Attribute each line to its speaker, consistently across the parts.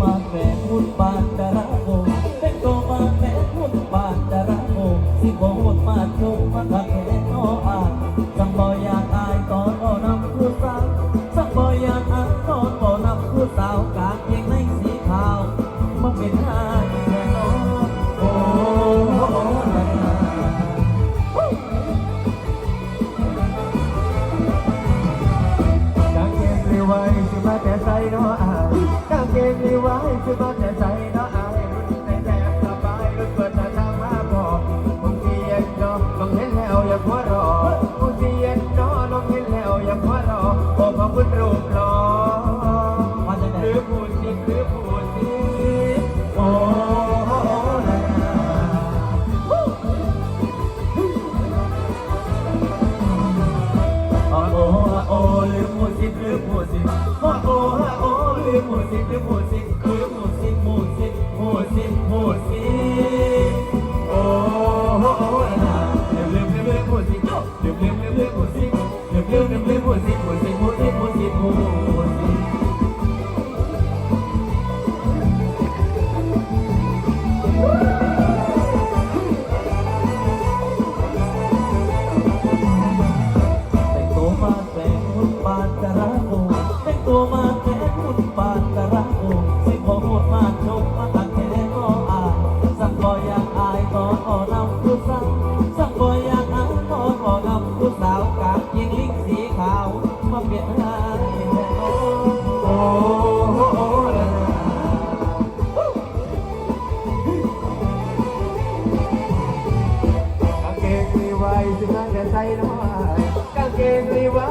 Speaker 1: มา
Speaker 2: แม่หุ่ปานดาราโกเป็นโตมาแม่หุ่ปานดาราโกสิบ่หุ่มาโชมาทัก คือต้น
Speaker 1: ใจใจนะอายรุ่นในแดดสบายรุ่นเปิดตาทางมาบอกบางทีเย็นเนาะบางเห็นแล้วอย่าพัวรอบางทีเย็นเนาะน้องเห็นแล้วอย่าพัวรอโอ้พระพุทธรูปหล่อหรือผู้สิหรือผู้สิโอ้โอ้โอ้หรือผู้สิหรือผู้สิโอ้โอ้โอ้หรือผู้สิหรือผู้ ใจน้อยกางเกงรีไว้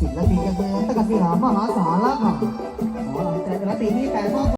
Speaker 3: ศิลปินกังเมืองตะกศิลามหาสาระค่ะหมอหลังจากศิลตินที่แปลว่า